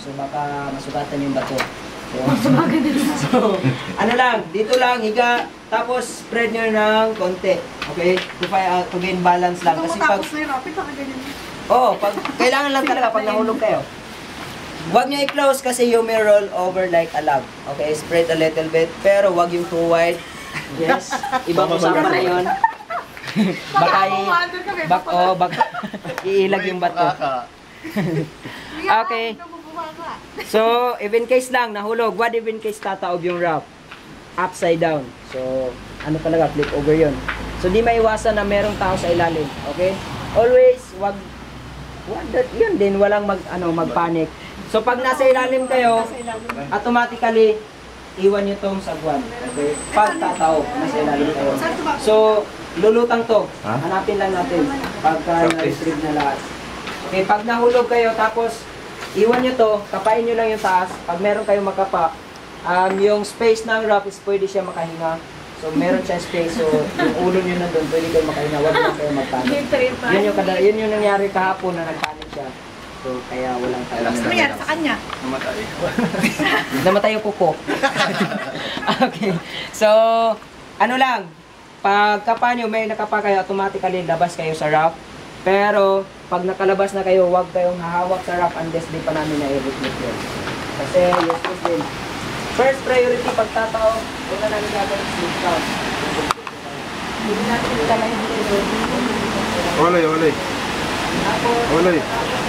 So baka masugatan yung bato. So, so, ano lang, dito lang, higa, tapos spread nyo ng konti. Okay? To, uh, to gain balance lang. Kasi pag, oh, pag, kailangan lang talaga pag nahulog kayo. Huwag nyo i-close kasi you may roll over like a log. Okay, spread a little bit, pero huwag yung too wide. Yes, ibang usapan na yun. baka i, bak, oh, bak, iilag yung bato. Okay. So, even case lang, nahulog. What even case tataob yung rock? Upside down. So, ano talaga, flip over yun. So, di maiwasan na merong tao sa ilalim. Okay? Always, wag, wag that, yun din, walang mag, ano, magpanic. So, pag nasa ilalim kayo, automatically, iwan nyo tong sagwan. Okay? Pag tataob, nasa ilalim kayo. So, lulutang to. Ha? Hanapin lang natin. Pagka na-retrieve na lahat. Okay, pag nahulog kayo, tapos iwan nyo to, kapain nyo lang yung taas. Pag meron kayong makapa, um, yung space ng rock is pwede siya makahinga. So, meron siya space. So, yung ulo nyo nandun, pwede kayo makahinga. Huwag lang kayo magpanik. Yun yung, kada, yun yung nangyari kahapon na nagpanik siya. So, kaya walang tayo. Ano nangyari sa kanya? Namatay yung kuko. okay. So, ano lang, pag kapa nyo, may nakapa kayo, automatically labas kayo sa rock. Pero, pag nakalabas na kayo, huwag kayong hahawak sa rock unless di pa namin na-reflect yun. Kasi, yes, yun din. First priority, pagtatao, una namin is sleep count. Hindi natin talaga yung Walay, walay. Tapos, Walay. tapos